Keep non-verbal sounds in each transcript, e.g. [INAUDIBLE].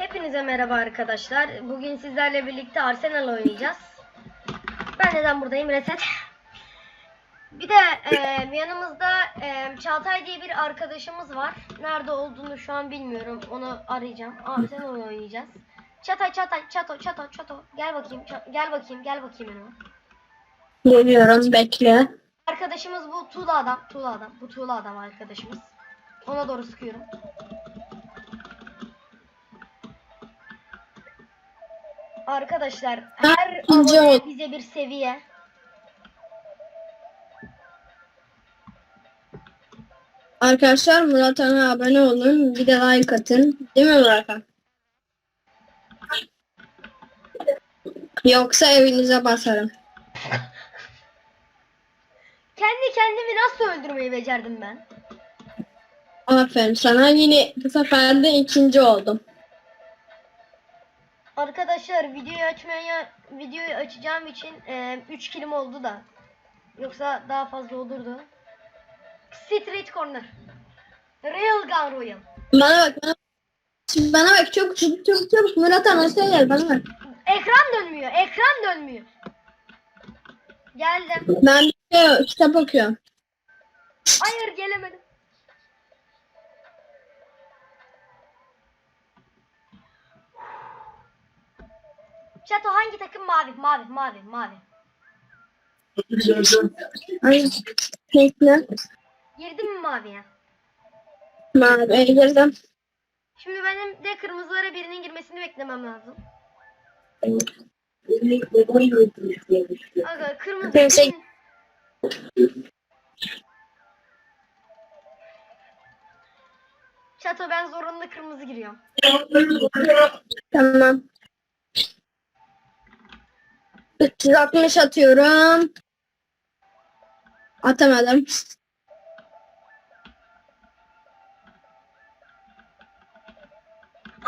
Hepinize merhaba arkadaşlar. Bugün sizlerle birlikte Arsenal oynayacağız. Ben neden buradayım? Reset. Bir de e, yanımızda e, Çağatay diye bir arkadaşımız var. Nerede olduğunu şu an bilmiyorum. Onu arayacağım. Arsenal oynayacağız. Çatay Çatay Çato Çato Çato. Gel bakayım. Ça- gel bakayım. Gel bakayım yanıma. Geliyorum bekle. Arkadaşımız bu tuğla adam. Tuğla adam. Bu tuğla adam arkadaşımız. Ona doğru sıkıyorum. Arkadaşlar her ince abone ol. bize bir seviye. Arkadaşlar Murat Han'a abone olun. Bir de like atın. Değil mi Murat Han? Yoksa evinize basarım. [LAUGHS] Kendi kendimi nasıl öldürmeyi becerdim ben? Aferin sana. Yine bu sefer de ikinci oldum. Arkadaşlar videoyu açmaya videoyu açacağım için 3 kilim oldu da. Yoksa daha fazla olurdu. Street Corner. Real Gun Royal. Bana bak bana. Şimdi bana bak çok çok çok çok Murat Han aşağı gel bana bak. Ekran dönmüyor. Ekran dönmüyor. Geldim. Ben bir şey, kitap okuyorum. Hayır gelemedim. Çato hangi takım mavi? Mavi, mavi, mavi. Ay, bekle. Girdin mi maviye? Mavi girdim. Şimdi benim de kırmızılara birinin girmesini beklemem lazım. Aga kırmızı için- Çato ben zorunlu kırmızı giriyorum. Tamam. 360 atıyorum. Atamadım.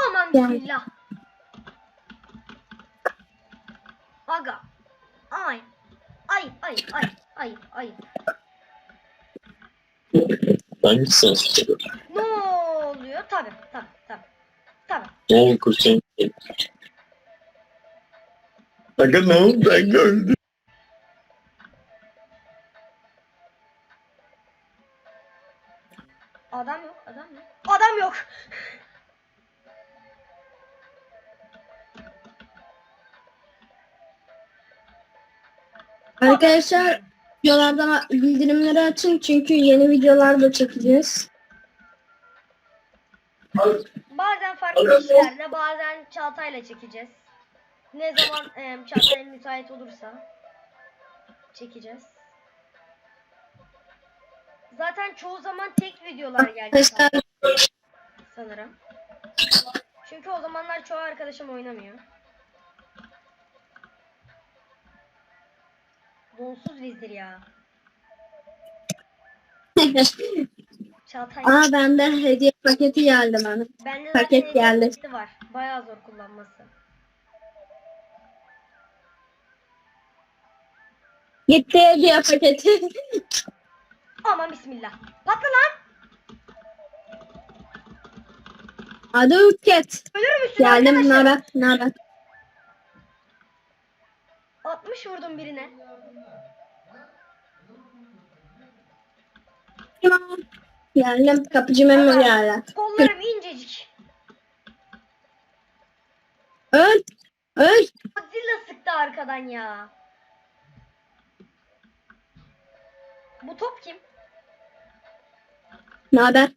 Aman Yani. bismillah. Aga. Ay. Ay ay ay ay ay. Hangisi? Ne oluyor? Tabi tabi tabi. Tabi. Ne kurşun? Aga ne oldu? Aga öldü. Adam yok adam yok. Adam yok. Arkadaşlar videolardan bildirimleri açın çünkü yeni videolar da çekeceğiz. Bazen farklı kişilerle bazen Çağatay'la çekeceğiz. Ne zaman e, Çağatay müsait olursa çekeceğiz. Zaten çoğu zaman tek videolar Arkadaşlar sanırım. Çünkü o zamanlar çoğu arkadaşım oynamıyor. Donsuz vizir ya. Çağatay. Aa bende hediye paketi geldi bana. Bende paket geldi. var. Bayağı zor kullanması. Gitti hediye paketi. [LAUGHS] Aman bismillah. Patla lan. Hadi Ülket. Ölürüm üstüne Geldim arkadaşım. naber. 60 vurdum birine. Geldim kapıcı Memo geldi. Kollarım incecik. Öl. Öl. Godzilla sıktı arkadan ya. Bu top kim? Naber?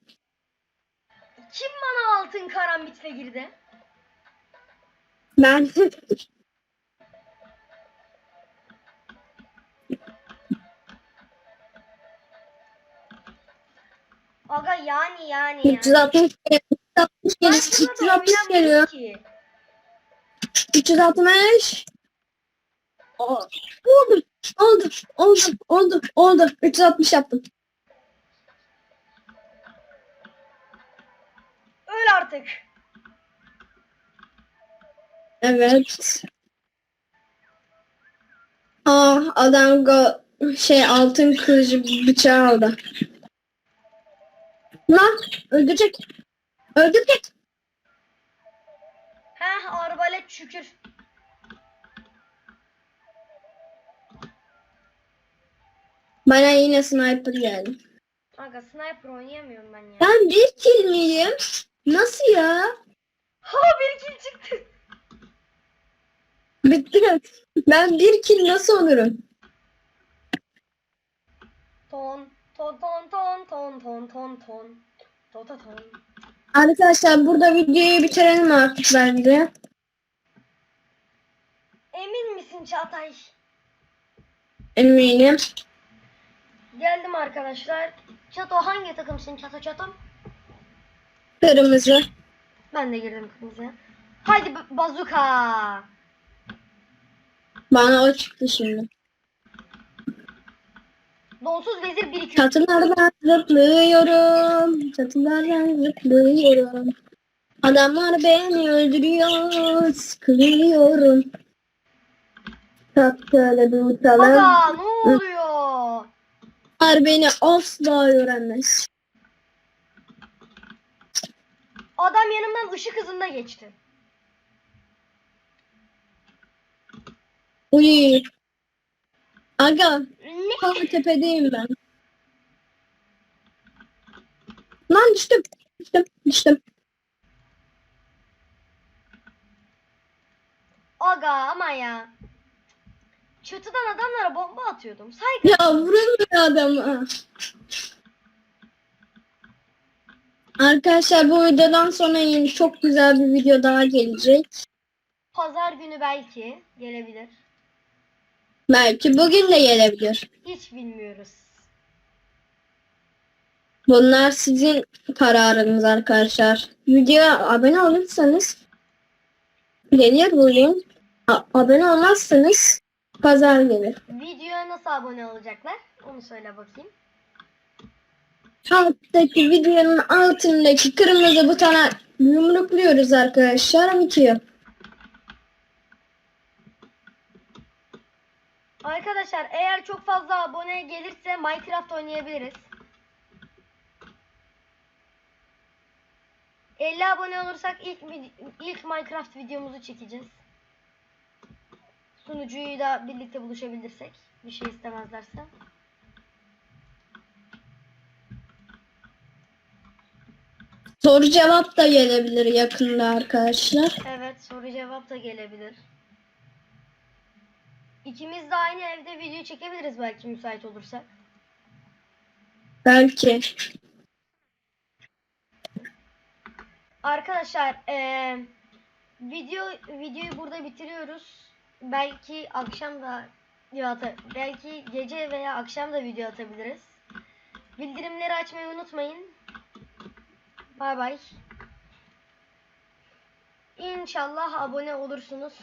Kim bana altın karambitle girdi? Ben Aga yani yani. yani. 360 360 Ben geliyor. bununla da 360 geliyor. oynamıyorum ki. 360. Oldu. Oldu. Oldu. Oldu. Oldu. 360 yaptım. Öl artık. Evet. Aa adam go şey altın kılıcı bıçağı aldı. Lan öldürecek. Öldürecek. arbalet şükür. Bana yine sniper geldi. Aga sniper oynayamıyorum ben ya. Ben bir kill miyim? Nasıl ya? Ha bir kill çıktı. Bitti. Ben bir kill nasıl olurum? Ton ton ton ton ton ton ton ton. Tota ton. Arkadaşlar burada videoyu bitirelim artık bence. Emin misin Çağatay? Eminim. Geldim arkadaşlar. Çato hangi takımsın Çato Çato? Kırmızı. Ben de girdim kırmızıya. Haydi ba- bazuka. Bana o çıktı şimdi. Donsuz vezir 1 2 Çatılardan zıplıyorum. Çatılardan zıplıyorum. Adamlar beni öldürüyor. Sıkılıyorum. Tatlı bir uçalım. Aga ne oluyor? Onlar beni asla öğrenmez. Adam yanımdan ışık hızında geçti. Uy. Aga Ne? ta tepedeyim ben. Lan düştüm. Düştüm. Düştüm. Aga ama ya. Çatıdan adamlara bomba atıyordum. Saygı. Ya vurun adamı. Arkadaşlar bu videodan sonra yeni çok güzel bir video daha gelecek. Pazar günü belki gelebilir. Belki bugün de gelebilir. Hiç bilmiyoruz. Bunlar sizin kararınız arkadaşlar. Videoya abone olursanız gelir bugün. A- abone olmazsanız pazar gelir. Videoya nasıl abone olacaklar? Onu söyle bakayım. Alttaki videonun altındaki kırmızı butona yumrukluyoruz arkadaşlar. Bitiyor. Arkadaşlar eğer çok fazla abone gelirse Minecraft oynayabiliriz. 50 abone olursak ilk ilk Minecraft videomuzu çekeceğiz. Sunucuyu da birlikte buluşabilirsek. Bir şey istemezlerse. Soru cevap da gelebilir yakında arkadaşlar. Evet soru cevap da gelebilir. İkimiz de aynı evde video çekebiliriz belki müsait olursak. Belki. Arkadaşlar eee, video videoyu burada bitiriyoruz. Belki akşam da video ata- belki gece veya akşam da video atabiliriz. Bildirimleri açmayı unutmayın. Bay bay. İnşallah abone olursunuz.